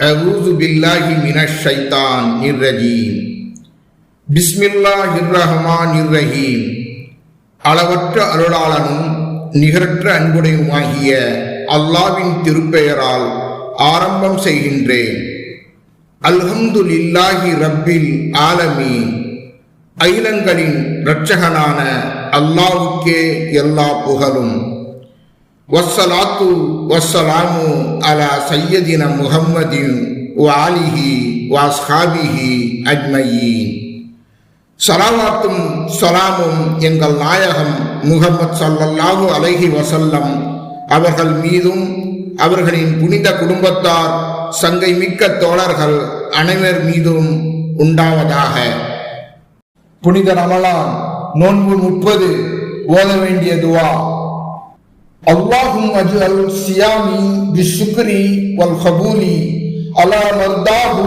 أعوذ بالله من الشيطان الرجيم بسم الله الرحمن الرحيم அளவற்ற அருளாளனும் நிகரற்ற அன்புடையுமாகிய அல்லாவின் திருப்பெயரால் ஆரம்பம் செய்கின்றேன் அல்ஹம்துலில்லாஹி ரப்பில் ஆலமீன் அகிலங்களின் இரட்சகனான அல்லாவுக்கே எல்லா புகழும் வஸ்ஸலாத்து வஸ்ஸலாமு அலா சையதின முஹம்மதின் வாலிஹி வாஸ்காபிஹி அஜ்மயீன். சலாவாத்தும் சலாமும் எங்கள் நாயகம் முகமது சல்லல்லாஹு அலைஹி வசல்லம் அவர்கள் மீதும் அவர்களின் புனித குடும்பத்தார் சங்கை மிக்க தோழர்கள் அனைவர் மீதும் உண்டாவதாக. புனித ரமலான் நோன்பு முப்பது ஓத வேண்டிய துவா. اللهم اجعل صيامي بالشكر والقبول على مرضاه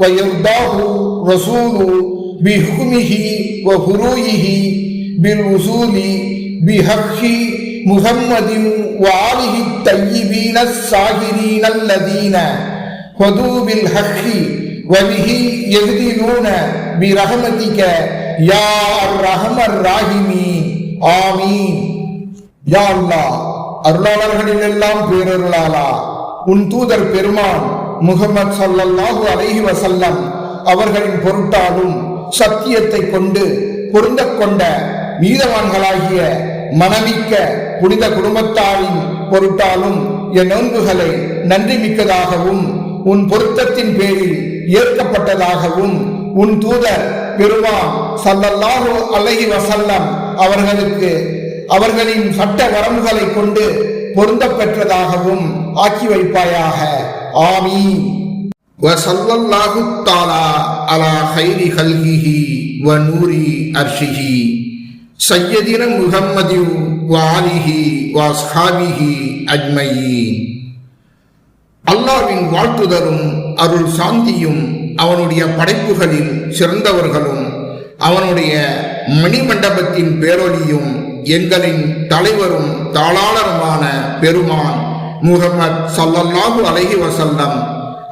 ويرضاه رسول بحكمه وفروعه بالوصول بحق محمد وآله الطيبين الصاهرين الذين هدوا بالحق وبه يهدلون برحمتك يا الرحم الراحمين. آمين. يا الله. அருளாளர்களில் எல்லாம் பேரருளாளா உன் தூதர் பெருமான் முகமது சல்லல்லாஹு அலஹி வசல்லம் அவர்களின் பொருட்டாலும் சத்தியத்தை கொண்டு பொருந்த கொண்ட நீதவான்களாகிய மனமிக்க புனித குடும்பத்தாரின் பொருட்டாலும் என் நோன்புகளை நன்றி மிக்கதாகவும் உன் பொருத்தத்தின் பேரில் ஏற்கப்பட்டதாகவும் உன் தூதர் பெருமான் சல்லல்லாஹு அலஹி வசல்லம் அவர்களுக்கு அவர்களின் சட்ட வரம்புகளை கொண்டு பொருந்த பெற்றதாகவும் ஆக்கி வைப்பாயாக ஆமீன் وصلى الله تعالى على خير خلقه ونور أرشه سيدنا محمد وآله وأصحابه أجمعين அல்லாவின் வாழ்த்துதலும் அருள் சாந்தியும் அவனுடைய படைப்புகளில் சிறந்தவர்களும் அவனுடைய மணிமண்டபத்தின் பேரொலியும் எங்களின் தலைவரும் தாளாளருமான பெருமான் முகமது சல்லல்லாஹு அலஹி வசல்லம்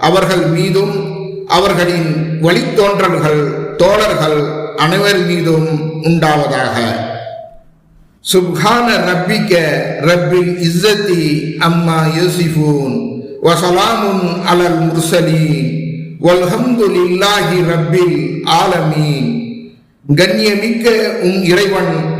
அவர்கள் மீதும் அவர்களின் வழித்தோன்றல்கள் தோழர்கள் அனைவர் மீதும் உண்டாவதாக. சுப்ஹான ரப்பிக்க ரப்பில் இஸ்ஸத்தி அம்மா யூசிஃபூன். வசலாமுன் அலல் முர்சலீன். வல்ஹம்துலில்லாஹி ரப்பில் ஆலமீன். கண்ணியமிக்க உன் இறைவன்